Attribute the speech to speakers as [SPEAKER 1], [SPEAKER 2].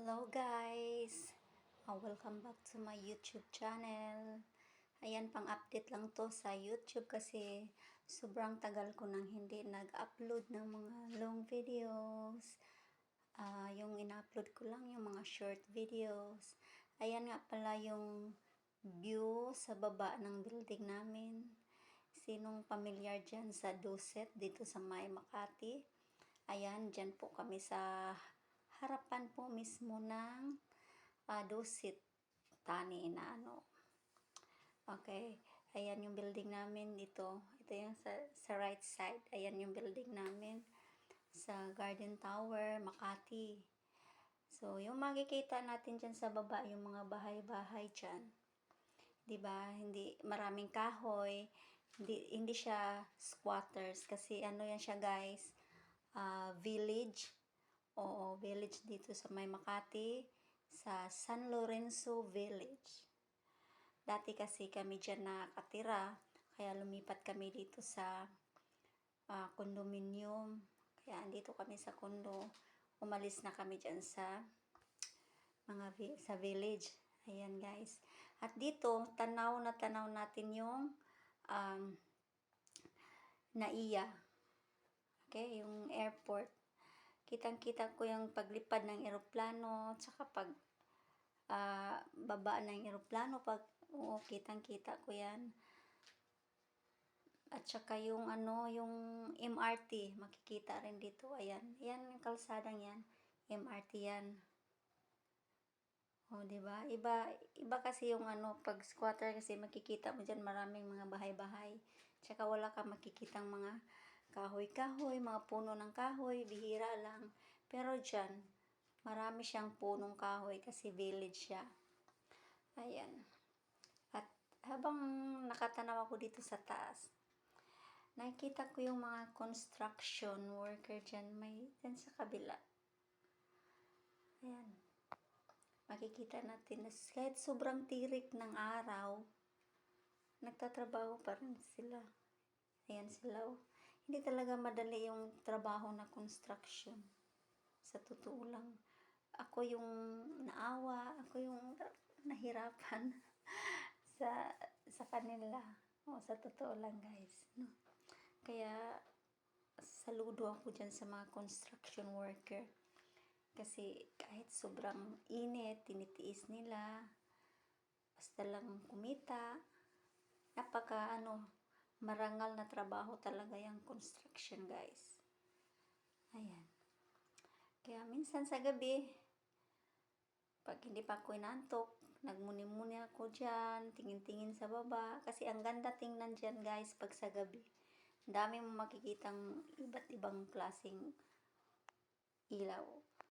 [SPEAKER 1] Hello guys! Uh, welcome back to my YouTube channel. Ayan, pang update lang to sa YouTube kasi sobrang tagal ko nang hindi nag-upload ng mga long videos. Ah, yung in-upload ko lang yung mga short videos. Ayan nga pala yung view sa baba ng building namin. Sinong pamilyar dyan sa Duset dito sa May Makati? Ayan, dyan po kami sa harapan po mismo ng uh, Dusit Tani na ano. Okay, ayan yung building namin dito. Ito yung sa, sa right side. Ayan yung building namin sa Garden Tower, Makati. So, yung makikita natin dyan sa baba, yung mga bahay-bahay dyan. ba? Hindi maraming kahoy, hindi hindi siya squatters kasi ano yan siya, guys? ah, village. Oo, village dito sa May Makati sa San Lorenzo Village. Dati kasi kami diyan nakatira, kaya lumipat kami dito sa ah, condominium. Kaya andito kami sa condo. Umalis na kami diyan sa mga vi- sa village. Ayan guys. At dito, tanaw na tanaw natin yung um, naiya. Okay, yung airport. Kitang-kita ko yung paglipad ng eroplano, tsaka pag ah, baba ng eroplano, pag oo, kitang-kita ko yan. At saka yung ano, yung MRT, makikita rin dito. Ayan, yan yung kalsadang yan. MRT yan. O, di ba? Iba, iba kasi yung ano, pag squatter kasi makikita mo dyan maraming mga bahay-bahay. Tsaka wala ka makikitang mga kahoy-kahoy, mga puno ng kahoy, bihira lang. Pero dyan, marami siyang punong kahoy kasi village siya. Ayan. At habang nakatanaw ako dito sa taas, nakikita ko yung mga construction worker dyan, may dyan sa kabila. Ayan makikita natin na kahit sobrang tirik ng araw, nagtatrabaho pa rin sila. Ayan sila. Oh. Hindi talaga madali yung trabaho na construction. Sa totoo lang. Ako yung naawa, ako yung nahirapan sa sa kanila. O, sa totoo lang guys. No? Kaya, saludo ako dyan sa mga construction worker kasi kahit sobrang init, tinitiis nila. Basta lang kumita. Napaka ano, marangal na trabaho talaga yung construction guys. Ayan. Kaya minsan sa gabi, pag hindi pa ako inantok, nagmuni-muni ako dyan, tingin-tingin sa baba. Kasi ang ganda tingnan dyan guys pag sa gabi. Dami mo makikitang iba't ibang klaseng ilaw